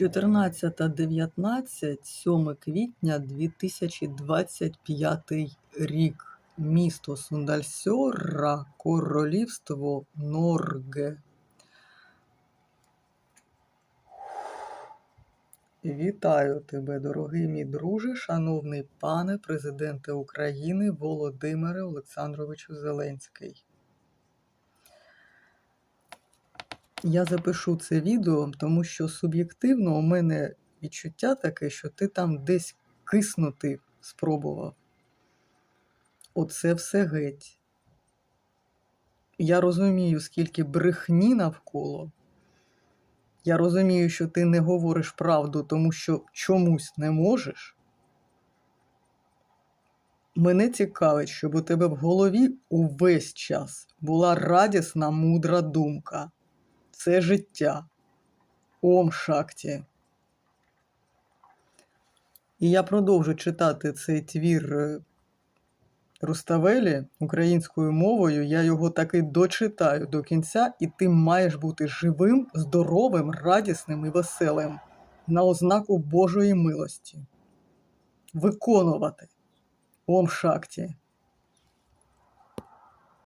14.19, 7 квітня 2025 рік. Місто Сундальсьорра, Королівство Норге. Вітаю тебе, дорогий мій друже, шановний пане президенте України Володимире Олександровичу Зеленський. Я запишу це відео, тому що суб'єктивно у мене відчуття таке, що ти там десь киснути спробував. Оце все геть. Я розумію, скільки брехні навколо. Я розумію, що ти не говориш правду, тому що чомусь не можеш. Мене цікавить, щоб у тебе в голові увесь час була радісна, мудра думка. Це життя. Ом Шакті. І я продовжу читати цей твір е, Руставелі українською мовою. Я його таки дочитаю до кінця, і ти маєш бути живим, здоровим, радісним і веселим на ознаку Божої милості. Виконувати. Ом Шакті.